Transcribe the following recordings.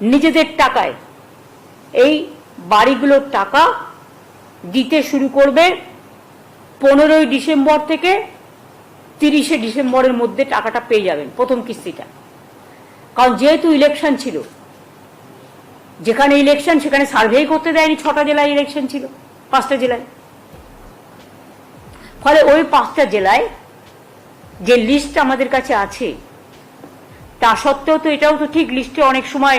নিজেদের টাকায়। এই বাড়িগুলোর টাকা দিতে শুরু করবে পনেরোই ডিসেম্বর থেকে তিরিশে ডিসেম্বরের মধ্যে টাকাটা পেয়ে যাবেন প্রথম কিস্তিটা। কারণ যেহেতু ইলেকশন ছিল, যেখানে ইলেকশন সেখানে সার্ভেই করতে দেয়নি ছটা জেলায় ইলেকশন ছিল, পাঁচটা জেলায়। ফলে ওই পাঁচটা জেলায় যে লিস্ট আমাদের কাছে আছে, তা সত্ত্বেও তো এটাও তো ঠিক লিস্টে অনেক সময়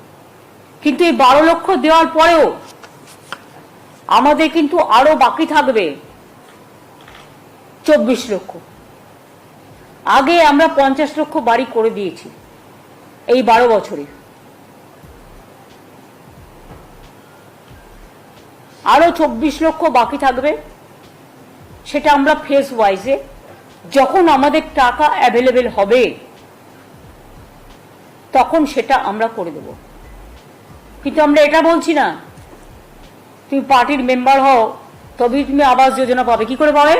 কিন্তু এই বারো লক্ষ দেওয়ার পরেও আমাদের কিন্তু আরও বাকি থাকবে চব্বিশ লক্ষ। আগে আমরা পঞ্চাশ লক্ষ বাড়ি করে দিয়েছি এই বারো বছরে। আরও চব্বিশ লক্ষ বাকি থাকবে, সেটা আমরা ফেস ওয়াইজে যখন আমাদের টাকা অ্যাভেলেবেল হবে, তখন সেটা আমরা করে দেব। কিন্তু আমরা এটা বলছি না। তুমি পার্টির মেম্বার হও, তবেই তুমি আবাস যোজনা পাবে। কি করে পাবে?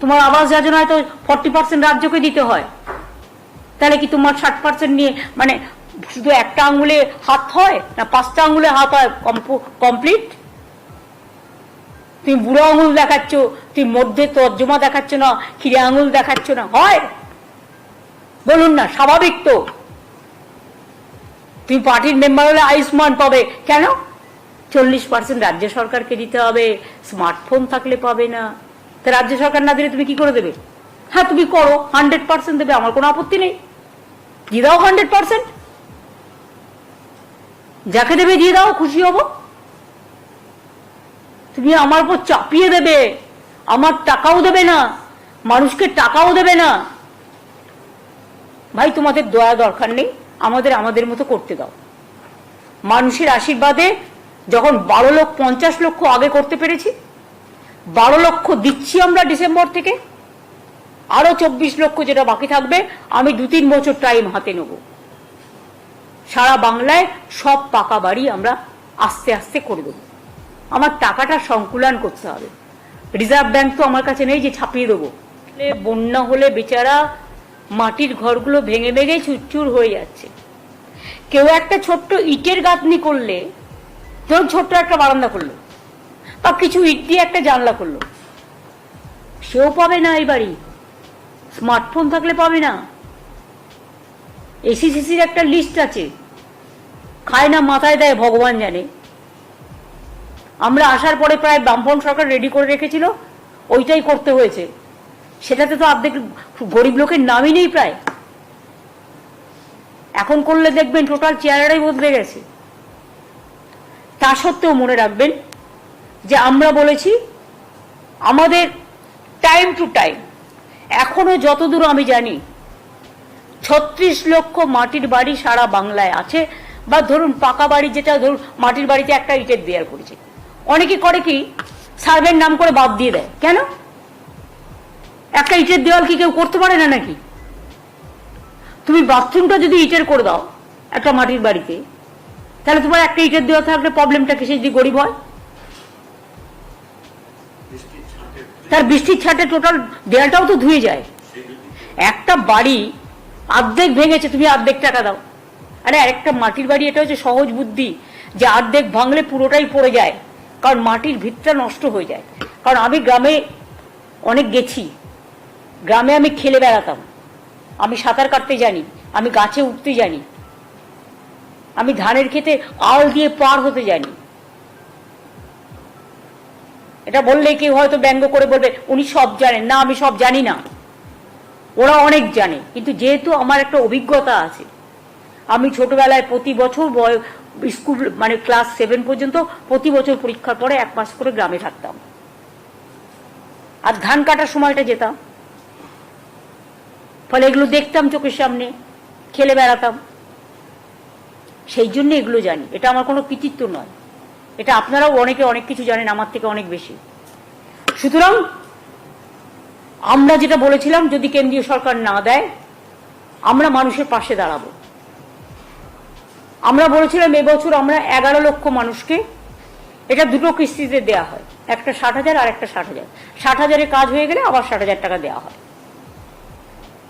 তোমার আবাস যোজনায় তো ফর্টি পার্সেন্ট রাজ্যকে দিতে হয়। তাহলে কি তোমার ষাট পার্সেন্ট নিয়ে মানে শুধু একটা আঙুলে হাত হয় না পাঁচটা আঙুলে হাত হয় কমপ্লিট তুমি বুড়ো আঙুল দেখাচ্ছ, তুমি মধ্যে তর্জমা দেখাচ্ছ না খিরে আঙুল দেখাচ্ছ না, হয়? বলুন না, স্বাভাবিক তো। তুমি পার্টির মেম্বার হলে আয়ুষ্মান পাবে। কেন? চল্লিশ পার্সেন্ট রাজ্য সরকারকে দিতে হবে স্মার্টফোন থাকলে পাবে না। তা রাজ্য সরকার না দিলে তুমি কি করে দেবে? হ্যাঁ তুমি করো হান্ড্রেড পার্সেন্ট দেবে, আমার কোনো আপত্তি নেই। দিয়ে দাও হান্ড্রেড পার্সেন্ট যাকে দেবে দিয়ে দাও, খুশি হব। তুমি আমার উপর চাপিয়ে দেবে, আমার টাকাও দেবে না, মানুষকে টাকাও দেবে না। ভাই, তোমাদের দয়া দরকার নেই। আমাদের আমাদের মতো করতে দাও। মানুষের আশীর্বাদে যখন বারো লক্ষ, পঞ্চাশ লক্ষ আগে করতে পেরেছি, বারো লক্ষ দিচ্ছি আমরা ডিসেম্বর থেকে, আরও চব্বিশ লক্ষ যেটা বাকি থাকবে, আমি দু তিন বছর টাইম হাতে নেব। সারা বাংলায় সব পাকা বাড়ি আমরা আস্তে আস্তে করে দেবো। আমার টাকাটা সংকুলান করতে হবে। রিজার্ভ ব্যাংক তো আমার কাছে নেই যে ছাপিয়ে দেবো। বন্যা হলে বেচারা মাটির ঘরগুলো ভেঙে ভেঙে চুরচুর হয়ে যাচ্ছে। কেউ একটা ছোট্ট ইটের গাঁথনি করলে, ধরুন ছোট্ট একটা বারান্দা করল, বা কিছু ইট দিয়ে একটা জানলা করল। সেও পাবে না এই বাড়ি। স্মার্টফোন থাকলে পাবে না। এসিসিসির একটা লিস্ট আছে। খায় না মাথায় দেয়, ভগবান জানে। আমরা আসার পরে প্রায় বামপন সরকার রেডি করে রেখেছিল, ওইটাই করতে হয়েছে। সেটাতে তো অর্ধেক গরিব লোকের নামই নেই প্রায়। এখন করলে দেখবেন টোটাল চেহারাটাই বদলে গেছে। তা সত্ত্বেও মনে রাখবেন যে আমরা বলেছি, আমাদের টাইম টু টাইম এখনও যতদূর আমি জানি, ছত্রিশ লক্ষ মাটির বাড়ি সারা বাংলায় আছে, বা ধরুন পাকা বাড়ি যেটা ধরুন মাটির বাড়িতে একটা ইটের দেয়ার করেছে। অনেকে করে কি সার্ভের নাম করে বাদ দিয়ে দেয়। কেন? একটা ইটের দেওয়াল কি কেউ করতে পারে না নাকি? তুমি বাথরুমটা যদি ইটের করে দাও, একটা মাটির বাড়িতে, তাহলে তোমার একটা ইটের দেওয়া থাকলে প্রবলেমটা কিসে যদি গরিব হয়? তার বৃষ্টির ছাটে টোটাল দেয়ালটাও তো ধুয়ে যায়। একটা বাড়ি অর্ধেক ভেঙেছে, তুমি অর্ধেক টাকা দাও। আরে একটা মাটির বাড়ি, এটা হচ্ছে সহজ বুদ্ধি, যে অর্ধেক ভাঙলে পুরোটাই পড়ে যায়। কারণ মাটির ভিতটা নষ্ট হয়ে যায়। কারণ আমি গ্রামে অনেক গেছি গ্রামে আমি খেলে বেড়াতাম। আমি সাঁতার কাটতে জানি, আমি গাছে উঠতে জানি, আমি ধানের খেতে আল দিয়ে পার হতে জানি। এটা বললে কেউ হয়তো ব্যঙ্গ করে বলবে, উনি সব জানেন। না, আমি সব জানি না। ওরা অনেক জানে, কিন্তু যেহেতু আমার একটা অভিজ্ঞতা আছে, আমি ছোটবেলায় প্রতি বছর স্কুল মানে ক্লাস সেভেন পর্যন্ত প্রতি বছর পরীক্ষার পরে এক মাস করে গ্রামে থাকতাম। আর ধান কাটার সময়টা যেতাম ফলে এগুলো দেখতাম চোখের সামনে, খেলে বেড়াতাম। সেই জন্য এগুলো জানি। এটা আমার কোনো কৃতিত্ব নয়। এটা আপনারাও অনেকে অনেক কিছু জানেন, আমার থেকে অনেক বেশি। সুতরাং আমরা যেটা বলেছিলাম, যদি কেন্দ্রীয় সরকার না দেয়, আমরা মানুষের পাশে দাঁড়াবো। আমরা বলেছিলাম, এবছর আমরা এগারো লক্ষ মানুষকে এটা দুটো কিস্তিতে দেয়া হয়। একটা ষাট হাজার আর একটা ষাট হাজার। ষাট হাজারের কাজ হয়ে গেলে আবার ষাট হাজার টাকা দেওয়া হয়।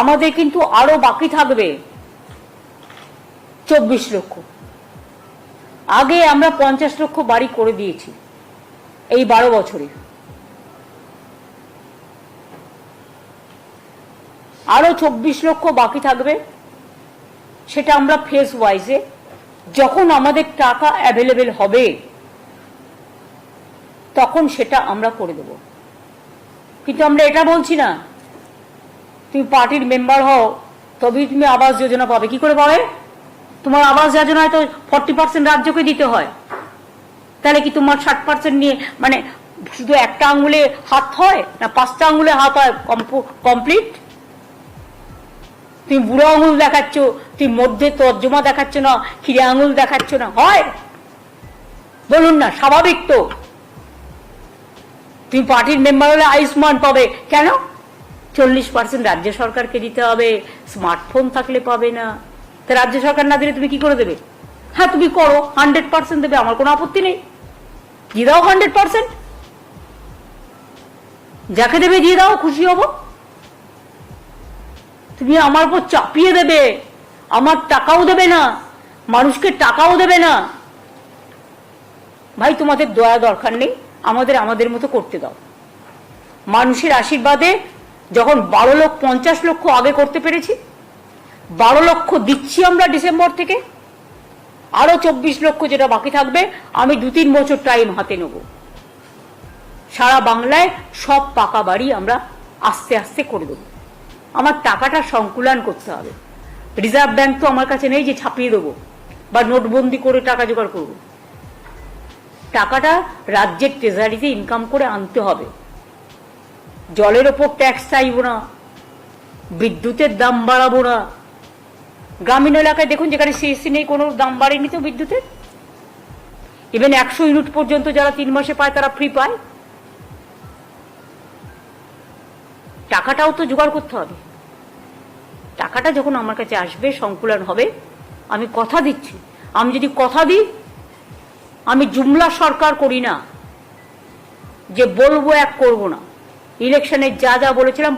আমাদের কিন্তু আরও বাকি থাকবে চব্বিশ লক্ষ। আগে আমরা পঞ্চাশ লক্ষ বাড়ি করে দিয়েছি এই বারো বছরে। আরও চব্বিশ লক্ষ বাকি থাকবে, সেটা আমরা ফেস ওয়াইজে যখন আমাদের টাকা অ্যাভেলেবেল হবে, তখন সেটা আমরা করে দেব। কিন্তু আমরা এটা বলছি না তুমি পার্টির মেম্বার হও, তবেই তুমি আবাস যোজনা পাবে। কি করে পাবে তোমার আবাস যোজনায় তো ফর্টি পার্সেন্ট রাজ্যকে দিতে হয়। তাহলে কি তোমার ষাট পার্সেন্ট নিয়ে মানে শুধু একটা আঙ্গুলে হাত হয় না পাঁচটা আঙ্গুলে হাত হয় কমপ্লিট তুমি বুড়ো আঙুল দেখাচ্ছ, তুমি মধ্যে তর্জমা দেখাচ্ছ না খিরে আঙুল দেখাচ্ছ না, হয়? বলুন না, স্বাভাবিক তো। তুমি পার্টির মেম্বার হলে আয়ুষ্মান পাবে। কেন? চল্লিশ পার্সেন্ট রাজ্য সরকারকে দিতে হবে স্মার্টফোন থাকলে পাবে না। তা রাজ্য সরকার না দিলে তুমি কি করে দেবে? হ্যাঁ তুমি করো হান্ড্রেড পার্সেন্ট দেবে, আমার কোনো আপত্তি নেই। দিয়ে দাও হান্ড্রেড পার্সেন্ট যাকে দেবে দিয়ে দাও, খুশি হব। তুমি আমার উপর চাপিয়ে দেবে, আমার টাকাও দেবে না, মানুষকে টাকাও দেবে না। ভাই, তোমাদের দয়া দরকার নেই, আমাদের আমাদের মতো করতে দাও। মানুষের আশীর্বাদে যখন বারো লক্ষ, পঞ্চাশ লক্ষ আগে করতে পেরেছি, বারো লক্ষ দিচ্ছি আমরা ডিসেম্বর থেকে, আরও চব্বিশ লক্ষ যেটা বাকি থাকবে, আমি দু তিন বছর টাইম হাতে নেব। সারা বাংলায় সব পাকা বাড়ি আমরা আস্তে আস্তে করে দেবো। আমার টাকাটা সংকুলন করতে হবে। রিজার্ভ ব্যাংক তো আমার কাছে নেই যে ছাপিয়ে দেবো, বা নোটবন্দি করে টাকা জোগাড় করব। টাকাটা রাজ্যের ট্রেজারিতে ইনকাম করে আনতে হবে। জলের ওপর ট্যাক্স চাইব না, বিদ্যুতের দাম বাড়াবো না। গ্রামীণ এলাকায় দেখুন, যেখানে সিএসসি নেই, কোনো দাম বাড়েনি তো বিদ্যুতের? ইভেন একশো ইউনিট পর্যন্ত যারা তিন মাসে পায়, তারা ফ্রি পায়। টাকাটাও তো জোগাড় করতে হবে। টাকাটা যখন আমার কাছে আসবে, সংকুলন হবে, আমি কথা দিচ্ছি। আমি যদি কথা দিই, আমি জুমলা সরকার করি না, যে বলব এক করব না। ইলেকশনে যা যা বলেছিলাম